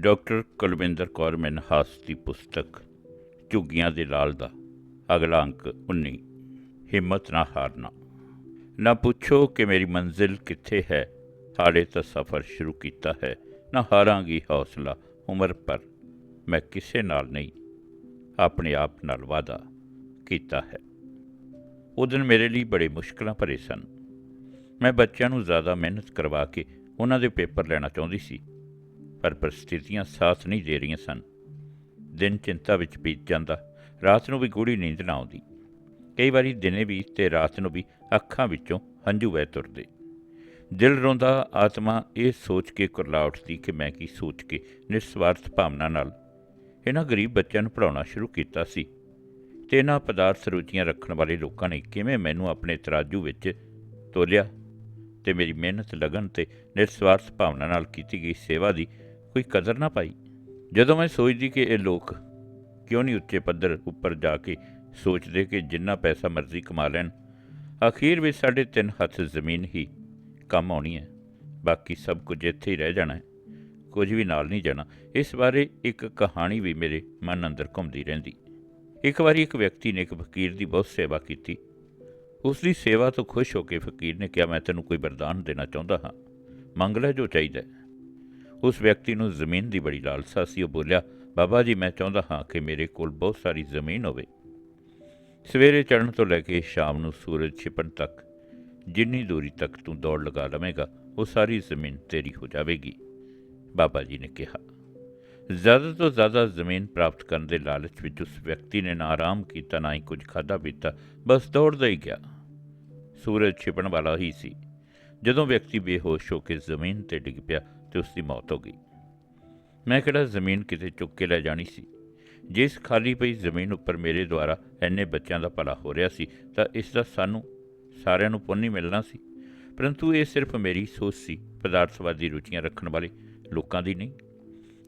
Doctor Kulwinder Kaur Manhas ਦੀ ਪੁਸਤਕ ਝੁੱਗੀਆਂ ਦੇ ਲਾਲ ਦਾ ਅਗਲਾ ਅੰਕ 19 ਹਿੰਮਤ ਨਾ ਹਾਰਨਾ। ਨਾ ਪੁੱਛੋ ਕਿ ਮੇਰੀ ਮੰਜ਼ਿਲ ਕਿੱਥੇ ਹੈ, ਹਾਲੇ ਤਾਂ ਸਫ਼ਰ ਸ਼ੁਰੂ ਕੀਤਾ ਹੈ, ਨਾ ਹਾਰਾਂਗੀ ਹੌਸਲਾ ਉਮਰ ਪਰ, ਮੈਂ ਕਿਸੇ ਨਾਲ ਨਹੀਂ, ਆਪਣੇ ਆਪ ਨਾਲ ਵਾਦਾ ਕੀਤਾ ਹੈ। ਉਹ ਦਿਨ ਮੇਰੇ ਲਈ ਬੜੇ ਮੁਸ਼ਕਲਾਂ ਭਰੇ ਸਨ। ਮੈਂ ਬੱਚਿਆਂ ਨੂੰ ਜ਼ਿਆਦਾ ਮਿਹਨਤ ਕਰਵਾ ਕੇ ਉਹਨਾਂ ਦੇ ਪੇਪਰ ਲੈਣਾ ਚਾਹੁੰਦੀ ਸੀ। ਪਰ ਪ੍ਰਸਥਿਤੀਆਂ ਸਾਥ ਨਹੀਂ ਦੇ ਰਹੀਆਂ ਸਨ। ਦਿਨ ਚਿੰਤਾ ਵਿੱਚ ਬੀਤ ਜਾਂਦਾ, ਰਾਤ ਨੂੰ ਵੀ ਗੂੜੀ ਨੀਂਦ ਨਾ ਆਉਂਦੀ। ਕਈ ਵਾਰੀ ਦਿਨੇ ਵੀ ਤੇ ਰਾਤ ਨੂੰ ਵੀ ਅੱਖਾਂ ਵਿੱਚੋਂ ਹੰਝੂ ਵਹਿ ਤੁਰਦੇ। ਦਿਲ ਰੋਂਦਾ, ਆਤਮਾ ਇਹ ਸੋਚ ਕੇ ਕੁਰਲਾ ਉੱਠਦੀ ਕਿ ਮੈਂ ਕੀ ਸੋਚ ਕੇ ਨਿਸਵਾਰਥ ਭਾਵਨਾ ਨਾਲ ਇਹਨਾਂ ਗਰੀਬ ਬੱਚਿਆਂ ਨੂੰ ਪੜਾਉਣਾ ਸ਼ੁਰੂ ਕੀਤਾ ਸੀ। ਤੇ ਇਹਨਾਂ ਪਦਾਰਥ ਰੁਚੀਆਂ ਰੱਖਣ ਵਾਲੇ ਲੋਕਾਂ ਨੇ ਕਿਵੇਂ ਮੈਨੂੰ ਆਪਣੇ ਤਰਾਜੂ ਵਿੱਚ ਤੋਲਿਆ ਤੇ ਮੇਰੀ ਮਿਹਨਤ, ਲਗਨ ਤੇ ਨਿਰਸਵਾਰਥ ਭਾਵਨਾ ਨਾਲ ਕੀਤੀ ਗਈ ਸੇਵਾ ਦੀ ਕੋਈ ਕਦਰ ਨਾ ਪਾਈ। ਜਦੋਂ ਮੈਂ ਸੋਚਦੀ ਕਿ ਇਹ ਲੋਕ ਕਿਉਂ ਨਹੀਂ ਉੱਚੇ ਪੱਧਰ ਉੱਪਰ ਜਾ ਕੇ ਸੋਚਦੇ ਕਿ ਜਿੰਨਾ ਪੈਸਾ ਮਰਜ਼ੀ ਕਮਾ ਲੈਣ, ਅਖੀਰ ਵਿੱਚ ਸਾਡੇ ਤਿੰਨ ਹੱਥ ਜ਼ਮੀਨ ਹੀ ਕੰਮ ਆਉਣੀ ਹੈ। ਬਾਕੀ ਸਭ ਕੁਝ ਇੱਥੇ ਹੀ ਰਹਿ ਜਾਣਾ ਹੈ। ਕੁਝ ਵੀ ਨਾਲ ਨਹੀਂ ਜਾਣਾ। ਇਸ ਬਾਰੇ ਇੱਕ ਕਹਾਣੀ ਵੀ ਮੇਰੇ ਮਨ ਅੰਦਰ ਘੁੰਮਦੀ ਰਹਿੰਦੀ। ਇੱਕ ਵਾਰੀ ਇੱਕ ਵਿਅਕਤੀ ਨੇ ਇੱਕ ਫਕੀਰ ਦੀ ਬਹੁਤ ਸੇਵਾ ਕੀਤੀ। ਉਸ ਦੀ ਸੇਵਾ ਤੋਂ ਖੁਸ਼ ਹੋ ਕੇ ਫਕੀਰ ਨੇ ਕਿਹਾ, ਮੈਂ ਤੈਨੂੰ ਕੋਈ ਵਰਦਾਨ ਦੇਣਾ ਚਾਹੁੰਦਾ ਹਾਂ। ਮੰਗ ਲੈ ਜੋ ਚਾਹੀਦਾ ਉਸ ਵਿਅਕਤੀ ਨੂੰ ਜ਼ਮੀਨ ਦੀ ਬੜੀ ਲਾਲਸਾ ਸੀ। ਉਹ ਬੋਲਿਆ, ਬਾਬਾ ਜੀ, ਮੈਂ ਚਾਹੁੰਦਾ ਹਾਂ ਕਿ ਮੇਰੇ ਕੋਲ ਬਹੁਤ ਸਾਰੀ ਜ਼ਮੀਨ ਹੋਵੇ। ਸਵੇਰੇ ਚੜ੍ਹਨ ਤੋਂ ਲੈ ਕੇ ਸ਼ਾਮ ਨੂੰ ਸੂਰਜ ਛਿਪਣ ਤੱਕ, ਜਿੰਨੀ ਦੂਰੀ ਤੱਕ ਤੂੰ ਦੌੜ ਲਗਾ ਲਵੇਂਗਾ, ਉਹ ਸਾਰੀ ਜ਼ਮੀਨ ਤੇਰੀ ਹੋ ਜਾਵੇਗੀ, ਬਾਬਾ ਜੀ ਨੇ ਕਿਹਾ। ਜ਼ਿਆਦਾ ਤੋਂ ਜ਼ਿਆਦਾ ਜ਼ਮੀਨ ਪ੍ਰਾਪਤ ਕਰਨ ਦੇ ਲਾਲਚ ਵਿੱਚ ਉਸ ਵਿਅਕਤੀ ਨੇ ਨਾ ਆਰਾਮ ਕੀਤਾ, ਨਾ ਹੀ ਕੁਝ ਖਾਧਾ ਪੀਤਾ, ਬਸ ਦੌੜਦਾ ਹੀ ਗਿਆ। ਸੂਰਜ ਛਿਪਣ ਵਾਲਾ ਹੀ ਸੀ। ਜਦੋਂ ਵਿਅਕਤੀ ਬੇਹੋਸ਼ ਹੋ ਕੇ ਜ਼ਮੀਨ ਤੇ ਡਿੱਗ ਪਿਆ ਤੇ ਉਸ ਦੀ ਮੌਤ ਹੋ ਗਈ। ਮੈਂ ਕਿਹੜਾ ਜ਼ਮੀਨ ਕਿਤੇ ਚੁੱਕ ਕੇ ਲੈ ਜਾਣੀ ਸੀ? ਜਿਸ ਖਾਲੀ ਪਈ ਜ਼ਮੀਨ ਉੱਪਰ ਮੇਰੇ ਦੁਆਰਾ ਐਨੇ ਬੱਚਿਆਂ ਦਾ ਭਲਾ ਹੋ ਰਿਹਾ ਸੀ, ਤਾਂ ਇਸ ਦਾ ਸਾਨੂੰ ਸਾਰਿਆਂ ਨੂੰ ਪੁੰਨ ਹੀ ਮਿਲਣਾ ਸੀ। ਪਰੰਤੂ ਇਹ ਸਿਰਫ ਮੇਰੀ ਸੋਚ ਸੀ, ਪਦਾਰਥਵਾਦੀ ਰੁਚੀਆਂ ਰੱਖਣ ਵਾਲੇ ਲੋਕਾਂ ਦੀ ਨਹੀਂ।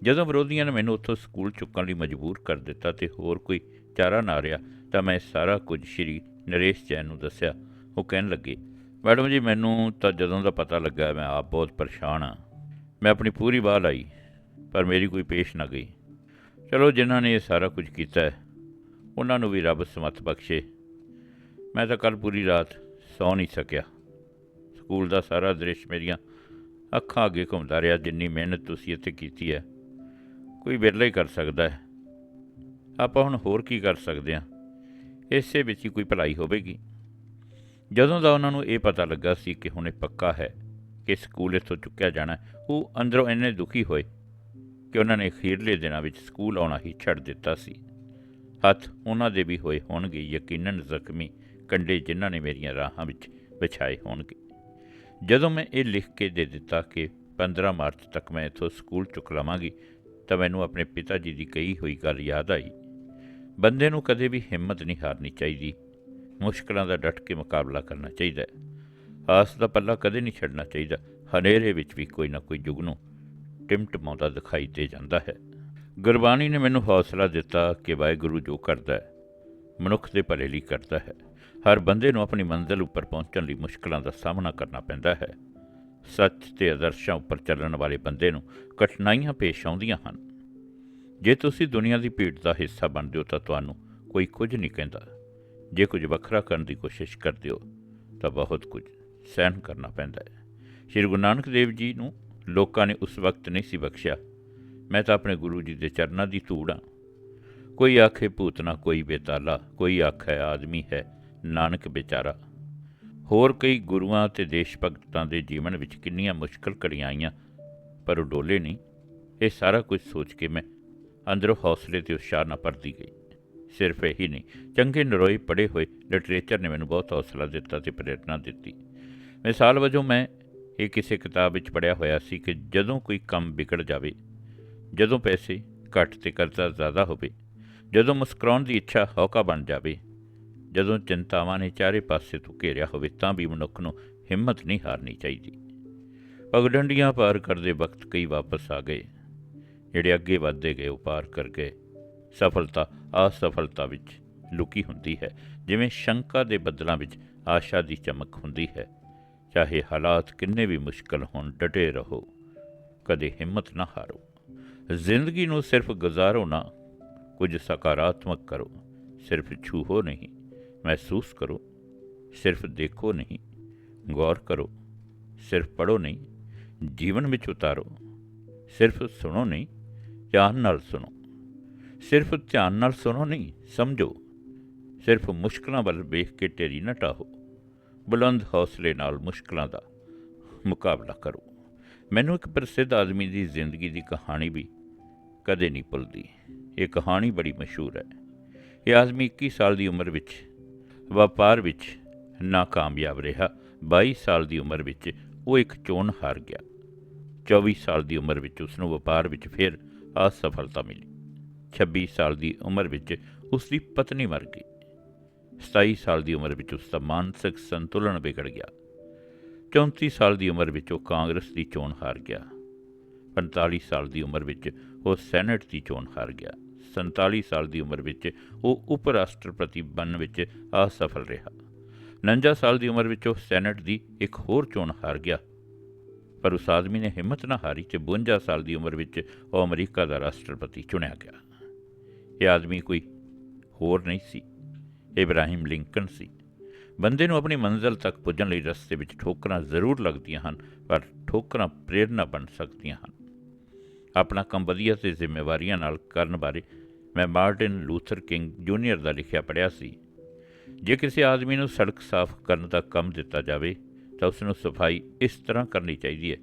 ਜਦੋਂ ਵਿਰੋਧੀਆਂ ਨੇ ਮੈਨੂੰ ਉੱਥੋਂ ਸਕੂਲ ਚੁੱਕਣ ਲਈ ਮਜਬੂਰ ਕਰ ਦਿੱਤਾ ਤੇ ਹੋਰ ਕੋਈ ਚਾਰਾ ਨਾ ਰਿਹਾ, ਤਾਂ ਮੈਂ ਸਾਰਾ ਕੁਝ ਸ਼੍ਰੀ ਨਰੇਸ਼ ਜੈਨ ਨੂੰ ਦੱਸਿਆ। ਉਹ ਕਹਿਣ ਲੱਗੇ, ਮੈਡਮ ਜੀ, ਮੈਨੂੰ ਤਾਂ ਜਦੋਂ ਦਾ ਪਤਾ ਲੱਗਾ, ਮੈਂ ਆਪ ਬਹੁਤ ਪਰੇਸ਼ਾਨ ਹਾਂ। ਮੈਂ ਆਪਣੀ ਪੂਰੀ ਬਾਹ ਲਾਈ, ਪਰ ਮੇਰੀ ਕੋਈ ਪੇਸ਼ ਨਾ ਗਈ। ਚਲੋ ਜਿਨ੍ਹਾਂ ਨੇ ਇਹ ਸਾਰਾ ਕੁਝ ਕੀਤਾ ਹੈ, ਉਹਨਾਂ ਨੂੰ ਵੀ ਰੱਬ ਸਮਤ ਬਖਸ਼ੇ। ਮੈਂ ਤਾਂ ਕੱਲ ਪੂਰੀ ਰਾਤ ਸੌ ਨਹੀਂ ਸਕਿਆ। ਸਕੂਲ ਦਾ ਸਾਰਾ ਦ੍ਰਿਸ਼ ਮੇਰੀਆਂ ਅੱਖਾਂ ਅੱਗੇ ਘੁੰਮਦਾ ਰਿਹਾ, ਜਿੰਨੀ ਮਿਹਨਤ ਤੁਸੀਂ ਇੱਥੇ ਕੀਤੀ ਹੈ। ਕੋਈ ਵਿਰਲਾ ਹੀ ਕਰ ਸਕਦਾ ਹੈ। ਆਪਾਂ ਹੁਣ ਹੋਰ ਕੀ ਕਰ ਸਕਦੇ ਹਾਂ? ਇਸੇ ਵਿੱਚ ਹੀ ਕੋਈ ਭਲਾਈ ਹੋਵੇਗੀ। ਜਦੋਂ ਦਾ ਉਹਨਾਂ ਨੂੰ ਇਹ ਪਤਾ ਲੱਗਾ ਸੀ ਕਿ ਹੁਣ ਇਹ ਪੱਕਾ ਹੈ ਕਿ ਸਕੂਲ ਇੱਥੋਂ ਚੁੱਕਿਆ ਜਾਣਾ ਉਹ ਅੰਦਰੋਂ ਇੰਨੇ ਦੁਖੀ ਹੋਏ ਕਿ ਉਹਨਾਂ ਨੇ ਅਖੀਰਲੇ ਦਿਨਾਂ ਵਿੱਚ ਸਕੂਲ ਆਉਣਾ ਹੀ ਛੱਡ ਦਿੱਤਾ ਸੀ। ਹੱਥ ਉਹਨਾਂ ਦੇ ਵੀ ਹੋਏ ਹੋਣਗੇ ਯਕੀਨਨ ਜ਼ਖਮੀ ਕੰਡੇ ਜਿਨ੍ਹਾਂ ਨੇ ਮੇਰੀਆਂ ਰਾਹਾਂ ਵਿੱਚ ਵਿਛਾਏ ਹੋਣਗੇ। ਜਦੋਂ ਮੈਂ ਇਹ ਲਿਖ ਕੇ ਦੇ ਦਿੱਤਾ ਕਿ 15 ਮਾਰਚ ਤੱਕ ਮੈਂ ਇੱਥੋਂ ਸਕੂਲ ਚੁੱਕ ਲਵਾਂਗੀ, ਤਾਂ ਮੈਨੂੰ ਆਪਣੇ ਪਿਤਾ ਜੀ ਦੀ ਕਹੀ ਹੋਈ ਗੱਲ ਯਾਦ ਆਈ। ਬੰਦੇ ਨੂੰ ਕਦੇ ਵੀ ਹਿੰਮਤ ਨਹੀਂ ਹਾਰਨੀ ਚਾਹੀਦੀ। ਮੁਸ਼ਕਲਾਂ ਦਾ ਡਟ ਕੇ ਮੁਕਾਬਲਾ ਕਰਨਾ ਚਾਹੀਦਾ ਹੈ। ਆਸ ਦਾ ਪੱਲਾ ਕਦੇ ਨਹੀਂ ਛੱਡਣਾ ਚਾਹੀਦਾ। ਹਨੇਰੇ ਵਿੱਚ ਵੀ ਕੋਈ ਨਾ ਕੋਈ ਜੁਗਨੂ ਟਿਮਟਮਾਉਂਦਾ ਦਿਖਾਈ ਦੇ ਜਾਂਦਾ ਹੈ। ਗੁਰਬਾਣੀ ਨੇ ਮੈਨੂੰ ਹੌਸਲਾ ਦਿੱਤਾ ਕਿ ਵਾਹਿਗੁਰੂ ਜੋ ਕਰਦਾ ਹੈ, ਮਨੁੱਖ ਦੇ ਭਲੇ ਲਈ ਕਰਦਾ ਹੈ। ਹਰ ਬੰਦੇ ਨੂੰ ਆਪਣੀ ਮੰਜ਼ਿਲ ਉੱਪਰ ਪਹੁੰਚਣ ਲਈ ਮੁਸ਼ਕਲਾਂ ਦਾ ਸਾਹਮਣਾ ਕਰਨਾ ਪੈਂਦਾ ਹੈ। ਸੱਚ ਤੇ ਆਦਰਸ਼ਾਂ ਉੱਪਰ ਚੱਲਣ ਵਾਲੇ ਬੰਦੇ ਨੂੰ ਕਠਿਨਾਈਆਂ ਪੇਸ਼ ਆਉਂਦੀਆਂ ਹਨ। ਜੇ ਤੁਸੀਂ ਦੁਨੀਆ ਦੀ ਭੀੜ ਦਾ ਹਿੱਸਾ ਬਣਦੇ ਹੋ ਤਾਂ ਤੁਹਾਨੂੰ ਕੋਈ ਕੁਝ ਨਹੀਂ ਕਹਿੰਦਾ। ਜੇ ਕੁਝ ਵੱਖਰਾ ਕਰਨ ਦੀ ਕੋਸ਼ਿਸ਼ ਕਰਦੇ ਹੋ ਤਾਂ ਬਹੁਤ ਕੁਝ। ਸਹਿਣ ਕਰਨਾ ਪੈਂਦਾ ਹੈ। ਸ਼੍ਰੀ ਗੁਰੂ ਨਾਨਕ ਦੇਵ ਜੀ ਨੂੰ ਲੋਕਾਂ ਨੇ ਉਸ ਵਕਤ ਨਹੀਂ ਸੀ ਬਖਸ਼ਿਆ। ਮੈਂ ਤਾਂ ਆਪਣੇ ਗੁਰੂ ਜੀ ਦੇ ਚਰਨਾਂ ਦੀ ਧੂੜ ਹਾਂ। ਕੋਈ ਆਖੇ ਭੂਤਨਾ ਕੋਈ ਬੇਤਾਲਾ, ਕੋਈ ਆਖੇ, ਆਦਮੀ ਹੈ ਨਾਨਕ ਵਿਚਾਰਾ ਹੋਰ ਕਈ ਗੁਰੂਆਂ ਤੇ ਦੇਸ਼ ਭਗਤਾਂ ਦੇ ਜੀਵਨ ਵਿੱਚ ਕਿੰਨੀਆਂ ਮੁਸ਼ਕਲ ਘੜੀਆਂ ਆਈਆਂ, ਪਰ ਉਹ ਡੋਲੇ ਨਹੀਂ। ਇਹ ਸਾਰਾ ਕੁਝ ਸੋਚ ਕੇ ਮੈਂ ਅੰਦਰੋਂ ਹੌਸਲੇ ਤੇ ਉਤਸ਼ਾਹ ਨਾਲ ਭਰਦੀ ਗਈ। ਸਿਰਫ ਇਹੀ ਨਹੀਂ, ਚੰਗੇ ਨਰੋਏ ਪੜ੍ਹੇ ਹੋਏ ਲਿਟਰੇਚਰ ਨੇ ਮੈਨੂੰ ਬਹੁਤ ਹੌਸਲਾ ਦਿੱਤਾ ਤੇ ਪ੍ਰੇਰਣਾ ਦਿੱਤੀ। ਮਿਸਾਲ ਵਜੋਂ ਮੈਂ ਇਹ ਕਿਸੇ ਕਿਤਾਬ ਵਿੱਚ ਪੜ੍ਹਿਆ ਹੋਇਆ ਸੀ ਕਿ ਜਦੋਂ ਕੋਈ ਕੰਮ ਵਿਗੜ ਜਾਵੇ, ਜਦੋਂ ਪੈਸੇ ਘੱਟ ਤੇ ਕਰਜ਼ਾ ਜ਼ਿਆਦਾ ਹੋਵੇ, ਜਦੋਂ ਮੁਸਕਰਾਉਣ ਦੀ ਇੱਛਾ ਹੌਕਾ ਬਣ ਜਾਵੇ, ਜਦੋਂ ਚਿੰਤਾਵਾਂ ਨੇ ਚਾਰੇ ਪਾਸੇ ਤੋਂ ਘੇਰਿਆ ਹੋਵੇ, ਤਾਂ ਵੀ ਮਨੁੱਖ ਨੂੰ ਹਿੰਮਤ ਨਹੀਂ ਹਾਰਨੀ ਚਾਹੀਦੀ। ਪਗਡੰਡੀਆਂ ਪਾਰ ਕਰਦੇ ਵਕਤ ਕਈ ਵਾਪਸ ਆ ਗਏ। ਜਿਹੜੇ ਅੱਗੇ ਵਧਦੇ ਗਏ, ਉਹ ਪਾਰ ਕਰ ਗਏ। ਸਫਲਤਾ ਅਸਫਲਤਾ ਵਿੱਚ ਲੁਕੀ ਹੁੰਦੀ ਹੈ। ਜਿਵੇਂ ਸ਼ੰਕਾ ਦੇ ਬੱਦਲਾਂ ਵਿੱਚ ਆਸ਼ਾ ਦੀ ਚਮਕ ਹੁੰਦੀ ਹੈ। ਚਾਹੇ ਹਾਲਾਤ ਕਿੰਨੇ ਵੀ ਮੁਸ਼ਕਲ ਹੋਣ ਡਟੇ ਰਹੋ ਕਦੇ ਹਿੰਮਤ ਨਾ ਹਾਰੋ ਜ਼ਿੰਦਗੀ ਨੂੰ ਸਿਰਫ ਗੁਜ਼ਾਰੋ ਨਾ ਕੁਝ ਸਕਾਰਾਤਮਕ ਕਰੋ ਸਿਰਫ ਛੂਹੋ ਨਹੀਂ ਮਹਿਸੂਸ ਕਰੋ ਸਿਰਫ ਦੇਖੋ ਨਹੀਂ ਗੌਰ ਕਰੋ ਸਿਰਫ ਪੜੋ ਨਹੀਂ ਜੀਵਨ ਵਿੱਚ ਉਤਾਰੋ ਸਿਰਫ ਸੁਣੋ ਨਹੀਂ ਧਿਆਨ ਨਾਲ ਸੁਣੋ ਸਿਰਫ ਧਿਆਨ ਨਾਲ ਸੁਣੋ ਨਹੀਂ ਸਮਝੋ ਸਿਰਫ ਮੁਸ਼ਕਲਾਂ ਵੱਲ ਵੇਖ ਕੇ ਢੇਰੀ ਨਾ ਢਾਹੋ ਬੁਲੰਦ ਹੌਸਲੇ ਨਾਲ ਮੁਸ਼ਕਲਾਂ ਦਾ ਮੁਕਾਬਲਾ ਕਰੋ। ਮੈਨੂੰ ਇੱਕ ਪ੍ਰਸਿੱਧ ਆਦਮੀ ਦੀ ਜ਼ਿੰਦਗੀ ਦੀ ਕਹਾਣੀ ਵੀ ਕਦੇ ਨਹੀਂ ਭੁੱਲਦੀ। ਇਹ ਕਹਾਣੀ ਬੜੀ ਮਸ਼ਹੂਰ ਹੈ। ਇਹ ਆਦਮੀ 21 ਸਾਲ ਦੀ ਉਮਰ ਵਿੱਚ ਵਪਾਰ ਵਿੱਚ ਨਾਕਾਮਯਾਬ ਰਿਹਾ। 22 ਸਾਲ ਦੀ ਉਮਰ ਵਿੱਚ ਉਹ ਇੱਕ ਚੋਣ ਹਾਰ ਗਿਆ। 24 ਸਾਲ ਦੀ ਉਮਰ ਵਿੱਚ ਉਸ ਨੂੰ ਵਪਾਰ ਵਿੱਚ ਫਿਰ ਅਸਫਲਤਾ ਮਿਲੀ। 26 ਸਾਲ ਦੀ ਉਮਰ ਵਿੱਚ ਉਸ ਦੀ ਪਤਨੀ ਮਰ ਗਈ। 27 ਸਾਲ ਦੀ ਉਮਰ ਵਿੱਚ ਉਸ ਦਾ ਮਾਨਸਿਕ ਸੰਤੁਲਨ ਵਿਗੜ ਗਿਆ। 34 ਸਾਲ ਦੀ ਉਮਰ ਵਿੱਚ ਉਹ ਕਾਂਗਰਸ ਦੀ ਚੋਣ ਹਾਰ ਗਿਆ। 45 ਸਾਲ ਦੀ ਉਮਰ ਵਿੱਚ ਉਹ ਸੈਨੇਟ ਦੀ ਚੋਣ ਹਾਰ ਗਿਆ। 47 ਸਾਲ ਦੀ ਉਮਰ ਵਿੱਚ ਉਹ ਉਪ ਰਾਸ਼ਟਰਪਤੀ ਬਣਨ ਵਿੱਚ ਅਸਫਲ ਰਿਹਾ। 49 ਸਾਲ ਦੀ ਉਮਰ ਵਿੱਚ ਉਹ ਸੈਨੇਟ ਦੀ ਇੱਕ ਹੋਰ ਚੋਣ ਹਾਰ ਗਿਆ। ਪਰ ਉਸ ਆਦਮੀ ਨੇ ਹਿੰਮਤ ਨਾ ਹਾਰੀ ਤੇ 52 ਸਾਲ ਦੀ ਉਮਰ ਵਿੱਚ ਉਹ ਅਮਰੀਕਾ ਦਾ ਰਾਸ਼ਟਰਪਤੀ ਚੁਣਿਆ ਗਿਆ। ਇਹ ਆਦਮੀ ਕੋਈ ਹੋਰ ਨਹੀਂ ਸੀ। ਇਬਰਾਹਿਮ ਲਿੰਕਨ ਸੀ। ਬੰਦੇ ਨੂੰ ਆਪਣੀ ਮੰਜ਼ਿਲ ਤੱਕ ਪੁੱਜਣ ਲਈ ਰਸਤੇ ਵਿੱਚ ਠੋਕਰਾਂ ਜ਼ਰੂਰ ਲੱਗਦੀਆਂ ਹਨ, ਪਰ ਠੋਕਰਾਂ ਪ੍ਰੇਰਨਾ ਬਣ ਸਕਦੀਆਂ ਹਨ। ਆਪਣਾ ਕੰਮ ਵਧੀਆ ਤੇ ਜ਼ਿੰਮੇਵਾਰੀਆਂ ਨਾਲ ਕਰਨ ਬਾਰੇ ਮੈਂ ਮਾਰਟਿਨ ਲੂਥਰ ਕਿੰਗ ਜੂਨੀਅਰ ਦਾ ਲਿਖਿਆ ਪੜ੍ਹਿਆ ਸੀ। ਜੇ ਕਿਸੇ ਆਦਮੀ ਨੂੰ ਸੜਕ ਸਾਫ਼ ਕਰਨ ਦਾ ਕੰਮ ਦਿੱਤਾ ਜਾਵੇ, ਤਾਂ ਉਸ ਨੂੰ ਸਫ਼ਾਈ ਇਸ ਤਰ੍ਹਾਂ ਕਰਨੀ ਚਾਹੀਦੀ ਹੈ,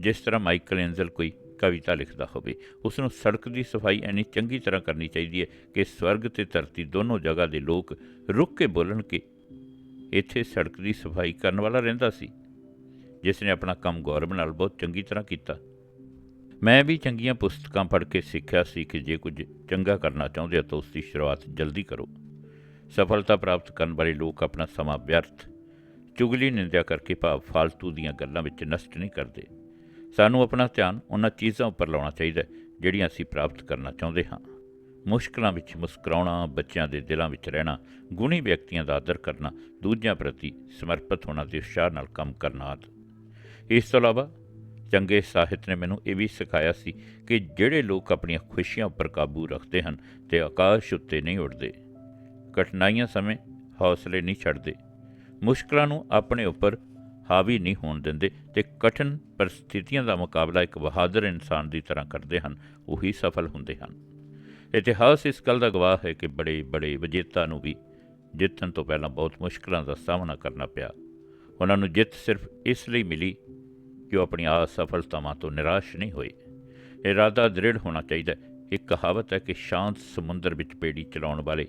ਜਿਸ ਤਰ੍ਹਾਂ ਮਾਈਕਲ ਐਂਜਲ ਕੋਈ ਕਵਿਤਾ ਲਿਖਦਾ ਹੋਵੇ। ਉਸ ਨੂੰ ਸੜਕ ਦੀ ਸਫ਼ਾਈ ਐਨੀ ਚੰਗੀ ਤਰ੍ਹਾਂ ਕਰਨੀ ਚਾਹੀਦੀ ਹੈ ਕਿ ਸਵਰਗ ਤੇ ਧਰਤੀ ਦੋਨੋਂ ਜਗ੍ਹਾ ਦੇ ਲੋਕ ਰੁੱਕ ਕੇ ਬੋਲਣ ਕਿ ਇੱਥੇ ਸੜਕ ਦੀ ਸਫ਼ਾਈ ਕਰਨ ਵਾਲਾ ਰਹਿੰਦਾ ਸੀ। ਜਿਸ ਨੇ ਆਪਣਾ ਕੰਮ ਗੌਰਵ ਨਾਲ ਬਹੁਤ ਚੰਗੀ ਤਰ੍ਹਾਂ ਕੀਤਾ। ਮੈਂ ਵੀ ਚੰਗੀਆਂ ਪੁਸਤਕਾਂ ਪੜ੍ਹ ਕੇ ਸਿੱਖਿਆ ਸੀ ਕਿ ਜੇ ਕੁਝ ਚੰਗਾ ਕਰਨਾ ਚਾਹੁੰਦੇ ਹੋ ਤਾਂ ਉਸ ਦੀ ਸ਼ੁਰੂਆਤ ਜਲਦੀ ਕਰੋ। ਸਫਲਤਾ ਪ੍ਰਾਪਤ ਕਰਨ ਵਾਲੇ ਲੋਕ ਆਪਣਾ ਸਮਾਂ ਵਿਅਰਥ, ਚੁਗਲੀ ਨਿੰਦਿਆ ਕਰਕੇ ਭਾਵ ਫਾਲਤੂ ਦੀਆਂ ਗੱਲਾਂ ਵਿੱਚ ਨਸ਼ਟ ਨਹੀਂ ਕਰਦੇ। ਸਾਨੂੰ ਆਪਣਾ ਧਿਆਨ ਉਹਨਾਂ ਚੀਜ਼ਾਂ ਉੱਪਰ ਲਾਉਣਾ ਚਾਹੀਦਾ ਹੈ, ਜਿਹੜੀਆਂ ਅਸੀਂ ਪ੍ਰਾਪਤ ਕਰਨਾ ਚਾਹੁੰਦੇ ਹਾਂ। ਮੁਸ਼ਕਲਾਂ ਵਿੱਚ ਮੁਸਕਰਾਉਣਾ, ਬੱਚਿਆਂ ਦੇ ਦਿਲਾਂ ਵਿੱਚ ਰਹਿਣਾ, ਗੁਣੀ ਵਿਅਕਤੀਆਂ ਦਾ ਆਦਰ ਕਰਨਾ, ਦੂਜਿਆਂ ਪ੍ਰਤੀ ਸਮਰਪਿਤ ਹੋਣਾ ਤੇ ਉਤਸ਼ਾਹ ਨਾਲ ਕੰਮ ਕਰਨਾ ਆਦਿ। ਇਸ ਤੋਂ ਇਲਾਵਾ ਚੰਗੇ ਸਾਹਿਤ ਨੇ ਮੈਨੂੰ ਇਹ ਵੀ ਸਿਖਾਇਆ ਸੀ ਕਿ ਜਿਹੜੇ ਲੋਕ ਆਪਣੀਆਂ ਖੁਸ਼ੀਆਂ ਉੱਪਰ ਕਾਬੂ ਰੱਖਦੇ ਹਨ ਤੇ ਆਕਾਸ਼ ਉੱਤੇ ਨਹੀਂ ਉੱਡਦੇ, ਕਠਿਨਾਈਆਂ ਸਮੇਂ ਹੌਸਲੇ ਨਹੀਂ ਛੱਡਦੇ, ਮੁਸ਼ਕਲਾਂ ਨੂੰ ਆਪਣੇ ਉੱਪਰ ਹਾਵੀ ਨਹੀਂ ਹੋਣ ਦਿੰਦੇ ਤੇ ਕਠਿਨ ਪਰਿਸਥਿਤੀਆਂ ਦਾ ਮੁਕਾਬਲਾ ਇੱਕ ਬਹਾਦਰ ਇਨਸਾਨ ਦੀ ਤਰ੍ਹਾਂ ਕਰਦੇ ਹਨ, ਉਹੀ ਸਫਲ ਹੁੰਦੇ ਹਨ। ਇਤਿਹਾਸ ਇਸ ਗੱਲ ਦਾ ਗਵਾਹ ਹੈ ਕਿ ਬੜੇ ਬੜੇ ਵਿਜੇਤਾ ਨੂੰ ਵੀ ਜਿੱਤਣ ਤੋਂ ਪਹਿਲਾਂ ਬਹੁਤ ਮੁਸ਼ਕਲਾਂ ਦਾ ਸਾਹਮਣਾ ਕਰਨਾ ਪਿਆ। ਉਹਨਾਂ ਨੂੰ ਜਿੱਤ ਸਿਰਫ ਇਸ ਲਈ ਮਿਲੀ ਕਿ ਉਹ ਆਪਣੀ ਅਸਫਲਤਾਵਾਂ ਤੋਂ ਨਿਰਾਸ਼ ਨਹੀਂ ਹੋਏ। ਇਰਾਦਾ ਦ੍ਰਿੜ ਹੋਣਾ ਚਾਹੀਦਾ ਇੱਕ ਕਹਾਵਤ ਹੈ ਕਿ ਸ਼ਾਂਤ ਸਮੁੰਦਰ ਵਿੱਚ ਪੇੜੀ ਚਲਾਉਣ ਵਾਲੇ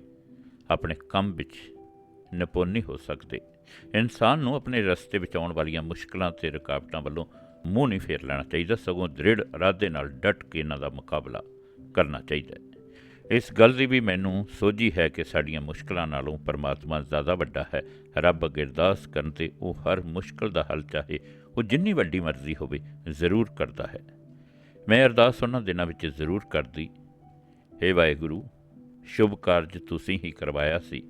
ਆਪਣੇ ਕੰਮ ਵਿੱਚ ਨਿਪੁੰਨ ਨਹੀਂ ਹੋ ਸਕਦੇ। ਇਨਸਾਨ ਨੂੰ ਆਪਣੇ ਰਸਤੇ ਵਿੱਚ ਆਉਣ ਵਾਲੀਆਂ ਮੁਸ਼ਕਲਾਂ ਤੇ ਰੁਕਾਵਟਾਂ ਵੱਲੋਂ ਮੂੰਹ ਨਹੀਂ ਫੇਰ ਲੈਣਾ ਚਾਹੀਦਾ, ਸਗੋਂ ਦ੍ਰਿੜ ਇਰਾਦੇ ਨਾਲ ਡਟ ਕੇ ਇਹਨਾਂ ਦਾ ਮੁਕਾਬਲਾ ਕਰਨਾ ਚਾਹੀਦਾ ਹੈ। ਇਸ ਗੱਲ ਦੀ ਵੀ ਮੈਨੂੰ ਸੋਝੀ ਹੈ ਕਿ ਸਾਡੀਆਂ ਮੁਸ਼ਕਲਾਂ ਨਾਲੋਂ ਪਰਮਾਤਮਾ ਜ਼ਿਆਦਾ ਵੱਡਾ ਹੈ। ਰੱਬ ਅੱਗੇ ਅਰਦਾਸ ਕਰਨ ਤੇ ਉਹ ਹਰ ਮੁਸ਼ਕਲ ਦਾ ਹੱਲ ਚਾਹੇ ਉਹ ਜਿੰਨੀ ਵੱਡੀ ਮਰਜ਼ੀ ਹੋਵੇ, ਜ਼ਰੂਰ ਕਰਦਾ ਹੈ। ਮੈਂ ਅਰਦਾਸ ਉਹਨਾਂ ਦਿਨਾਂ ਵਿੱਚ ਜ਼ਰੂਰ ਕਰਦੀ। ਹੇ ਵਾਹਿਗੁਰੂ, ਸ਼ੁਭ ਕਾਰਜ ਤੁਸੀਂ ਹੀ ਕਰਵਾਇਆ ਸੀ।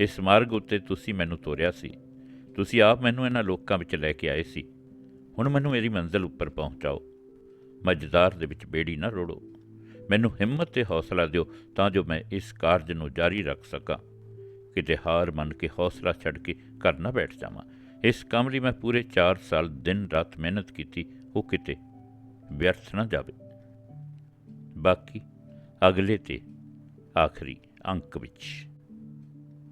ਇਸ ਮਾਰਗ ਉੱਤੇ ਤੁਸੀਂ ਮੈਨੂੰ ਤੋਰਿਆ ਸੀ। ਤੁਸੀਂ ਆਪ ਮੈਨੂੰ ਇਹਨਾਂ ਲੋਕਾਂ ਵਿੱਚ ਲੈ ਕੇ ਆਏ ਸੀ। ਹੁਣ ਮੈਨੂੰ ਮੇਰੀ ਮੰਜ਼ਿਲ ਉੱਪਰ ਪਹੁੰਚਾਓ। ਮਜਦਾਰ ਦੇ ਵਿੱਚ ਬੇੜੀ ਨਾ ਰੋੜੋ। ਮੈਨੂੰ ਹਿੰਮਤ ਤੇ ਹੌਸਲਾ ਦਿਓ ਤਾਂ ਜੋ ਮੈਂ ਇਸ ਕਾਰਜ ਨੂੰ ਜਾਰੀ ਰੱਖ ਸਕਾਂ। ਕਿਤੇ ਹਾਰ ਮੰਨ ਕੇ ਹੌਸਲਾ ਛੱਡ ਕੇ ਘਰ ਨਾ ਬੈਠ ਜਾਵਾਂ। ਇਸ ਕੰਮ ਲਈ ਮੈਂ ਪੂਰੇ 4 ਸਾਲ ਦਿਨ ਰਾਤ ਮਿਹਨਤ ਕੀਤੀ, ਉਹ ਕਿਤੇ ਵਿਅਰਥ ਨਾ ਜਾਵੇ। ਬਾਕੀ ਅਗਲੇ ਤੇ ਆਖਰੀ ਅੰਕ ਵਿੱਚ।